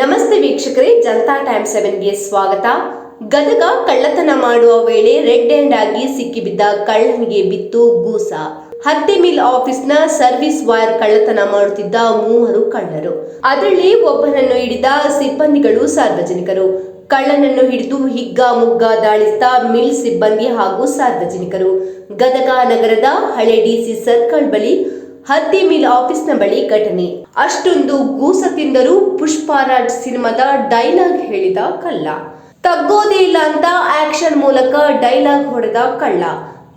ನಮಸ್ತೆ ವೀಕ್ಷಕರೇ, ಜನತಾ ಟೈಮ್ ಸೆವೆನ್ಗೆ ಸ್ವಾಗತ. ಗದಗ ಕಳ್ಳತನ ಮಾಡುವ ವೇಳೆ ರೆಡ್ ಹ್ಯಾಂಡ್ ಆಗಿ ಸಿಕ್ಕಿಬಿದ್ದ ಕಳ್ಳನಿಗೆ ಬಿತ್ತು ಗೂಸ. ಹತ್ತಿ ಮಿಲ್ ಆಫೀಸ್ನ ಸರ್ವಿಸ್ ವೈರ್ ಕಳ್ಳತನ ಮಾಡುತ್ತಿದ್ದ ಮೂವರು ಕಳ್ಳರು. ಅದರಲ್ಲಿ ಒಬ್ಬನನ್ನು ಹಿಡಿದ ಸಿಬ್ಬಂದಿಗಳು ಸಾರ್ವಜನಿಕರು. ಕಳ್ಳನನ್ನು ಹಿಡಿದು ಹಿಗ್ಗ ಮುಗ್ಗ ದಾಳಿಸಿದ ಮಿಲ್ ಸಿಬ್ಬಂದಿ ಹಾಗೂ ಸಾರ್ವಜನಿಕರು. ಗದಗ ನಗರದ ಹಳೆ ಡಿಸಿ ಸರ್ಕಲ್ ಬಳಿ ಹತ್ತಿ ಮಿಲ್ ಆಫೀಸ್ನ ಬಳಿ ಘಟನೆ. ಅಷ್ಟೊಂದು ಗೂಸ ತಿಂದರೂ ಪುಷ್ಪರಾಜ್ ಸಿನಿಮಾದ ಡೈಲಾಗ್ ಹೇಳಿದ ಕಳ್ಳ. ತಗ್ಗೋದೇ ಇಲ್ಲ ಅಂತ ಆಕ್ಷನ್ ಮೂಲಕ ಡೈಲಾಗ್ ಹೊಡೆದ ಕಳ್ಳ.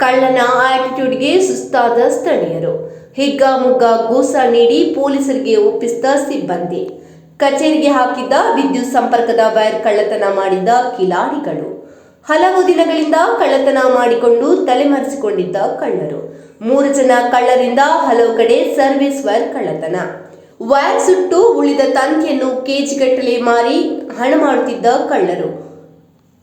ಕಳ್ಳನ ಆಟಿಟ್ಯೂಡ್ಗೆ ಸುಸ್ತಾದ ಸ್ಥಳೀಯರು. ಹಿಗ್ಗ ಮುಗ್ಗ ಗೂಸ ನೀಡಿ ಪೊಲೀಸರಿಗೆ ಒಪ್ಪಿಸಿದ ಸಿಬ್ಬಂದಿ. ಕಚೇರಿಗೆ ಹಾಕಿದ್ದ ವಿದ್ಯುತ್ ಸಂಪರ್ಕದ ವೈರ್ ಕಳ್ಳತನ ಮಾಡಿದ್ದ ಕಿಲಾಡಿಗಳು. ಹಲವು ದಿನಗಳಿಂದ ಕಳ್ಳತನ ಮಾಡಿಕೊಂಡು ತಲೆಮರೆಸಿಕೊಂಡಿದ್ದ ಕಳ್ಳರು. ಮೂರು ಜನ ಕಳ್ಳರಿಂದ ಹಲವು ಕಡೆ ಸರ್ವಿಸ್ ವೈರ್ ಕಳ್ಳತನ. ವೈರ್ ಸುಟ್ಟು ಉಳಿದ ತಂತಿಯನ್ನು ಕೆಜಿಗಟ್ಟಲೆ ಮಾರಿ ಹಣ ಮಾಡುತ್ತಿದ್ದ ಕಳ್ಳರು.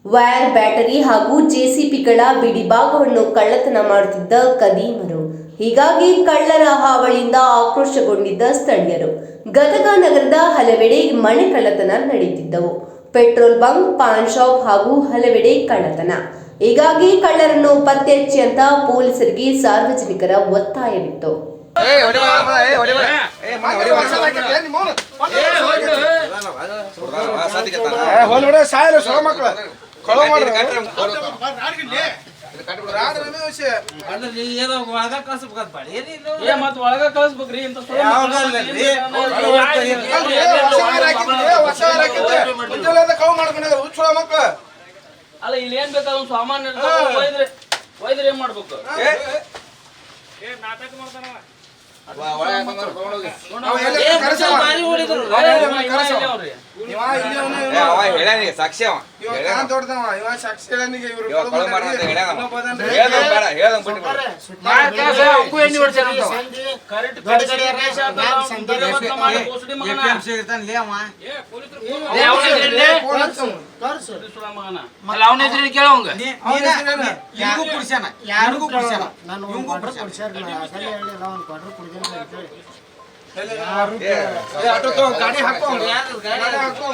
ವೈರ್ ಬ್ಯಾಟರಿ ಹಾಗೂ ಜೆಸಿಪಿಗಳ ಬಿಡಿ ಭಾಗವನ್ನು ಕಳ್ಳತನ ಮಾಡುತ್ತಿದ್ದ ಕದೀಮರು ಹೀಗಾಗಿ ಕಳ್ಳರ ಹಾವಳಿಯಿಂದ ಆಕ್ರೋಶಗೊಂಡಿದ್ದ ಸ್ಥಳೀಯರು. ಗದಗ ನಗರದ ಹಲವೆಡೆ ಮನೆ ಕಳ್ಳತನ ನಡೆಯುತ್ತಿದ್ದವು. ಪೆಟ್ರೋಲ್ ಬಂಕ್ ಪಾನ್ ಶಾಪ್ ಹಾಗೂ ಹಲವೆಡೆ ಕಳ್ಳತನ. ಹೀಗಾಗಿ ಕಳ್ಳರನ್ನು ಪತ್ತೆ ಹಚ್ಚಿ ಅಂತ ಪೊಲೀಸರಿಗೆ ಸಾರ್ವಜನಿಕರ ಒತ್ತಾಯವಿತ್ತು ಒಳಗ ಕಳಿಸ್ಬೇಕ್ರಿ ಇಂತ ಸುಳ್ಳು ಯಾವಾಗ ಮಾತಾಡೋದು ಅಲ್ಲಲ್ಲಿ? ಏನಿಲ್ಲ. ಒಳಗ ಏ, ಹೋಗ್ತಾ ಏ, ಇರ್ಲಿ. ಏ, ಹೊಸ ವಾರ ಹಾಕಿದ್ರಿ, ಹೊಸ ವಾರ ಹಾಕಿದ್ರಿ. ಮುಂಜಾನೆ ಕವ್ ಮಾಡ್ಕೊಂಡಾಗ ಹುಚ್ಚುಳ ಅಲ್ಲ ಇಲ್ಲಿ ಏನ್ ಬೇಕಾದ ಒಂದು ಸಾಮಾನ್ ಇರ್ತಾವ ಒಯ್ದ್ರೆ ಒಯ್ದ್ರೆ ಏನ್ ಮಾಡ್ಬೇಕು ಈಗ, ಸಾಕ್ಷಿ ಸಾಕ್ಷಿ ಹೇಳನಿಗೆ ರಿಪೋರ್ಟ್ ತಗೋ, ಗಾಡಿ ಹಾಕೋ ಗಾಡಿ? ಗಾಡಿ ಹಾಕೋ